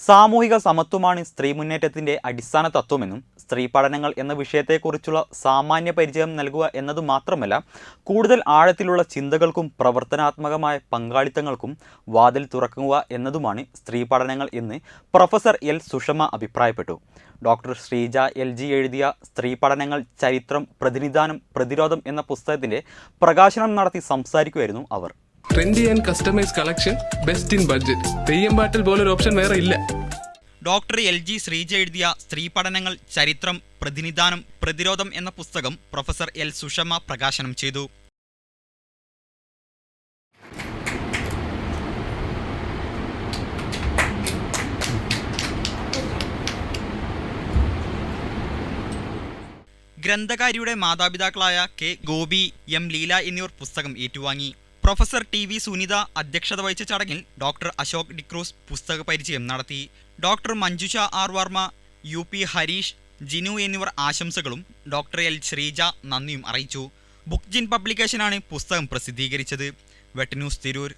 സാമൂഹിക സമത്വമാണ് സ്ത്രീ മുന്നേറ്റത്തിന്റെ അടിസ്ഥാന തത്വമെന്നും സ്ത്രീ പഠനങ്ങൾ എന്ന വിഷയത്തെക്കുറിച്ചുള്ള സാമാന്യ പരിചയം നൽകുക എന്നത് മാത്രമല്ല കൂടുതൽ ആഴത്തിലുള്ള ചിന്തകൾക്കും പ്രവർത്തനാത്മകമായ പങ്കാളിത്തങ്ങൾക്കും വാതിൽ തുറക്കുക എന്നതുമാണ് സ്ത്രീ പഠനങ്ങൾ എന്ന് പ്രൊഫസർ എൽ. സുഷമ അഭിപ്രായപ്പെട്ടു. Doctor Sreeja L. ജി എഴുതിയ സ്ത്രീ പഠനങ്ങൾ ചരിത്രം പ്രതിനിധാനം പ്രതിരോധം എന്ന പുസ്തകത്തിന്റെ പ്രകാശനം നടത്തി സംസാരിക്കുമായിരുന്നു അവർ. Trendy and customise collection best in budget Theyyam ബാട്ടൽ പോലൊരു ഓപ്ഷൻ വേറെ ഇല്ല. ഡോക്ടർ എൽ ജി ശ്രീജ എഴുതിയ സ്ത്രീ പഠനങ്ങൾ ചരിത്രം പ്രതിനിധാനം പ്രതിരോധം എന്ന പുസ്തകം പ്രൊഫസർ എൽ സുഷമ പ്രകാശനം ചെയ്തു. ഗ്രന്ഥകാരിയുടെ മാതാപിതാക്കളായ കെ ഗോപി എം ലീല എന്നിവർ പുസ്തകം ഏറ്റുവാങ്ങി. പ്രൊഫസർ ടി വി സുനിത അധ്യക്ഷത വഹിച്ച ചടങ്ങിൽ ഡോക്ടർ അശോക് ഡിക്രൂസ് പുസ്തക പരിചയം നടത്തി. Doctor Manjusha R Varma U P Harish Jinu എന്നിവർ ആശംസകളും ഡോക്ടർ എൽ ശ്രീജ നന്ദിയും അറിയിച്ചു. ബുക്ക് ജിൻ പബ്ലിക്കേഷനാണ് പുസ്തകം പ്രസിദ്ധീകരിച്ചത്. വെട്ടന്യൂസ് തിരൂർ.